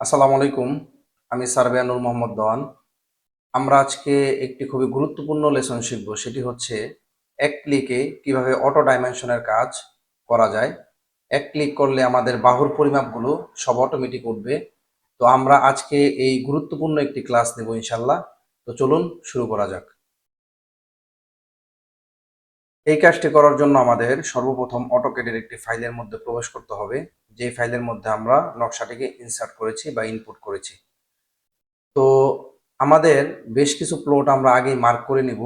আসসালামু আলাইকুম, আমি সারবেয়ানুর মোহাম্মদ দওয়ান আমরা আজকে একটি খুবই গুরুত্বপূর্ণ লেসন শিখব, সেটি হচ্ছে এক ক্লিকে কীভাবে অটো ডাইমেনশনের কাজ করা যায়। এক ক্লিক করলে আমাদের বাহুর পরিমাপগুলো সব অটোমেটিক উঠবে। তো আমরা আজকে এই গুরুত্বপূর্ণ একটি ক্লাস নেব ইনশাল্লাহ। তো চলুন শুরু করা যাক। এই কাজটি করার জন্য আমাদের সর্বপ্রথম অটোকেডের একটি ফাইলের মধ্যে প্রবেশ করতে হবে। যে ফাইলের মধ্যে আমরা নকশাটিকে ইনসার্ট করেছি বা ইনপুট করেছি। তো আমাদের বেশ কিছু প্লট আমরা আগেই মার্ক করে নিব,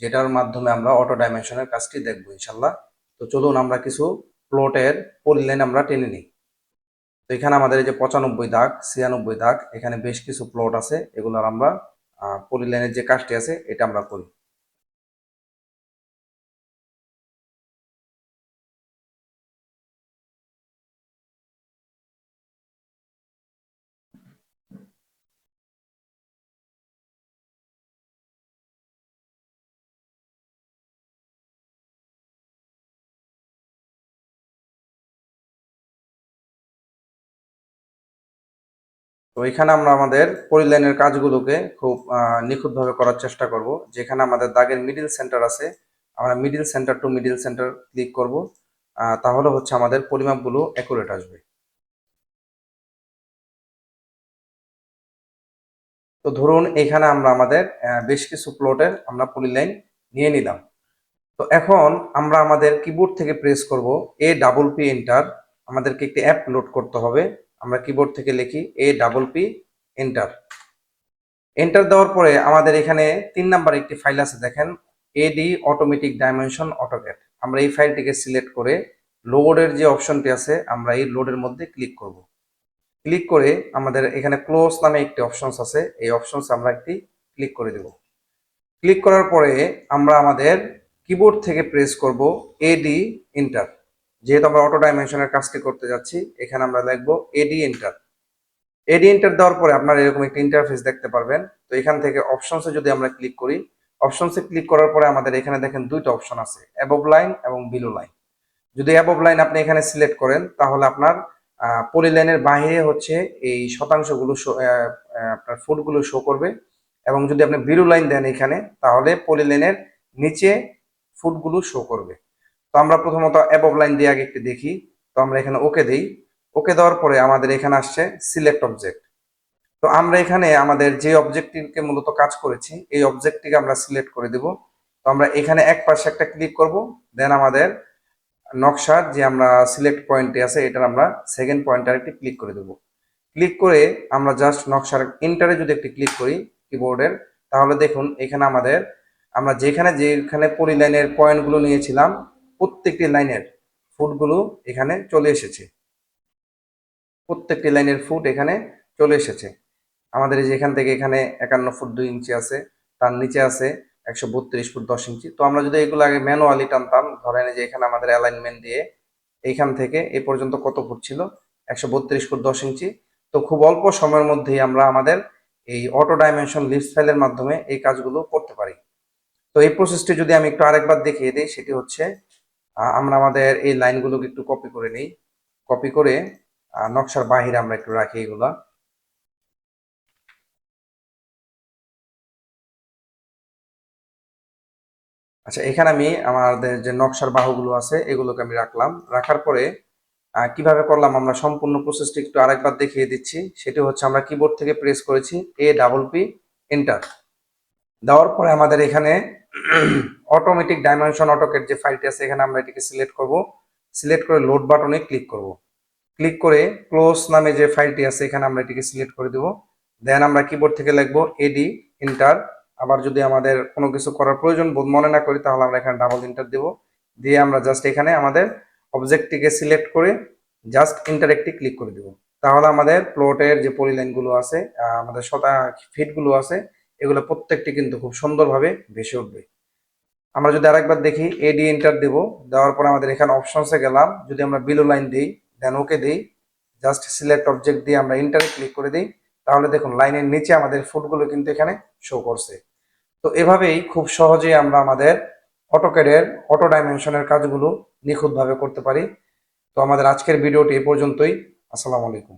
যেটার মাধ্যমে আমরা অটো ডাইমেনশনের কাজটি দেখব ইনশাল্লাহ তো চলুন আমরা কিছু প্লটের পরিলাইন আমরা টেনে নিই। তো এখানে আমাদের এই যে পঁচানব্বই দাগ, ছিয়ানব্বই দাগ, এখানে বেশ কিছু প্লট আছে, এগুলোর আমরা পরিলাইনের যে কাজটি আছে, এটা আমরা করি। তো এখানে আমরা আমাদের পরিলাইনের কাজগুলোকে খুব নিখুঁতভাবে করার চেষ্টা করব। যেখানে আমাদের দাগের মিডিল সেন্টার আছে, আমরা middle centre to middle centre click করব। তাহলে হচ্ছে আমাদের পরিমাপগুলো অ্যাকুরেট আসবে। তো ধরুন এখানে আমরা আমাদের বেশ কিছু প্লটের আমরা পলিলাইন নিয়ে নিলাম। তো এখন আমরা আমাদের কিবোর্ড থেকে প্রেস করব এ ডাবল পি এন্টার আমাদেরকে একটি অ্যাপ লোড করতে হবে। আমরা কিবোর্ড থেকে লিখি A double P enter enter দেওয়ার পরে আমাদের এখানে তিন নাম্বার একটি ফাইল আছে, দেখেন এডি অটোমেটিক ডাইমেনশন অটোক্যাট আমরা এই ফাইলটিকে সিলেক্ট করে লোডের যে অপশনটি আছে, আমরা এই লোডের মধ্যে ক্লিক করব। ক্লিক করে আমাদের এখানে ক্লোজ নামে একটি অপশনস আছে, এই অপশনস আমরা একটি ক্লিক করে দেব। ক্লিক করার পরে আমরা আমাদের কিবোর্ড থেকে প্রেস করব এডি এন্টার যেহেতু আমরা অটো ডাইমেনশনের কাজটি করতে যাচ্ছি, এখানে আমরা লিখব এডি এন্টার এডি এন্টার দেওয়ার পরে আপনারা এরকম একটা ইন্টারফেস দেখতে পারবেন। তো এখান থেকে অপশনসে যদি আমরা ক্লিক করি অপশনসে ক্লিক করার পরে আমাদের এখানে দেখেন দুইটা অপশন আছে অ্যাবভ লাইন এবং বিলো লাইন যদি অ্যাবভ লাইন আপনি এখানে সিলেক্ট করেন, তাহলে আপনার পলি পলিলাইনের বাহিরে হচ্ছে এই শতাংশগুলো আপনার ফুটগুলো শো করবে। এবং যদি আপনি বিলো লাইন দেন এখানে, তাহলে পলি পলিলাইনের নিচে ফুটগুলো শো করবে। তো আমরা প্রথমত অ্যাবভ লাইন দিয়ে আগে একটু দেখি। তো আমরা এখানে ওকে দিই। ওকে দেওয়ার পরে আমাদের এখানে আসছে সিলেক্ট অবজেক্ট তো আমরা এখানে আমাদের যে অবজেক্টটিকে মূলত কাজ করেছি, এই অবজেক্টটিকে আমরা সিলেক্ট করে দেব। তো আমরা এখানে এক পাশে একটা ক্লিক করব দেন আমাদের নকশার যে আমরা সিলেক্ট পয়েন্টটি আছে, এটার আমরা সেকেন্ড পয়েন্টার একটি ক্লিক করে দেব। ক্লিক করে আমরা জাস্ট নকশার ইন্টারে যদি একটি ক্লিক করি কিবোর্ডের তাহলে দেখুন এখানে আমাদের আমরা যেখানে যেখানে পরিলাইনের পয়েন্টগুলো নিয়েছিলাম প্রত্যেকটি লাইনের ফুটগুলো এখানে চলে এসেছে। প্রত্যেকটি লাইনের ফুট এখানে চলে এসেছে। আমাদের এই যে এখান থেকে এখানে একান্ন ফুট দুই ইঞ্চি আছে, তার নিচে আছে একশো বত্রিশ ফুট দশ ইঞ্চি। তো আমরা যদি এগুলো আগে ম্যানুয়ালি টানতাম, ধরেন যে এখানে আমাদের অ্যালাইনমেন্ট দিয়ে এইখান থেকে এ পর্যন্ত কত ফুট ছিল? একশো বত্রিশ ফুট দশ ইঞ্চি। তো খুব অল্প সময়ের মধ্যেই আমরা আমাদের এই অটো ডাইমেনশন লিস্ট ফাইলের মাধ্যমে এই কাজগুলো করতে পারি। তো এই প্রসেসটি যদি আমি একটু আরেকবার দেখিয়ে দিই, সেটি হচ্ছে আমরা আমাদের এই লাইনগুলোকে একটু কপি করে নিই। কপি করে নকশার বাহিরে আমরা একটু রাখি এগুলা। আচ্ছা এখানে আমি আমাদের যে নকশার বাহুগুলো আছে, এগুলোকে আমি রাখলাম। রাখার পরে কীভাবে করলাম আমরা সম্পূর্ণ প্রসেসটি একটু আরেকবার দেখিয়ে দিচ্ছি। সেটি হচ্ছে আমরা কিবোর্ড থেকে প্রেস করেছি এ ডাবল পি এন্টার দেওয়ার পরে আমাদের এখানে অটোমেটিক ডাইমেনশন অটোকেট যে ফাইলটি আছে, এখানে আমরা এটিকে সিলেক্ট করব। সিলেক্ট করে লোড বাটনে ক্লিক করব। ক্লিক করে ক্লোজ নামে যে ফাইলটি আছে, এখানে আমরা এটিকে সিলেক্ট করে দেব। দেন আমরা কিবোর্ড থেকে লিখব এডি ইন্টার আবার যদি আমাদের কোনো কিছু করার প্রয়োজন বোধ মনে না করি, তাহলে আমরা এখানে ডাবল ইন্টার দেব। দিয়ে আমরা জাস্ট এখানে আমাদের অবজেক্টটিকে সিলেক্ট করে জাস্ট ইন্টারেক্টে ক্লিক করে দেব। তাহলে আমাদের প্লটের যে পরিলাইনগুলো আছে আমাদের শতা ফিটগুলো আছে এগুলো প্রত্যেকটি কিন্তু খুব সুন্দরভাবে ভেসে উঠবে। আমরা যদি আরেকবার দেখি এডি এন্টার দেব, দেওয়ার পর আমাদের এখানে অপশনসে গেলাম। যদি আমরা বিলো লাইন দিই দেন ওকে দিই জাস্ট সিলেক্ট অবজেক্ট দিয়ে আমরা ইন্টারে ক্লিক করে দিই, তাহলে দেখুন লাইনের নিচে আমাদের ফুটগুলো কিন্তু এখানে শো করছে। তো এভাবেই খুব সহজেই আমরা আমাদের অটোকেডের অটো ডাইমেনশনের কাজগুলো নিখুঁতভাবে করতে পারি। তো আমাদের আজকের ভিডিওটি এ পর্যন্তই। আসসালামু আলাইকুম।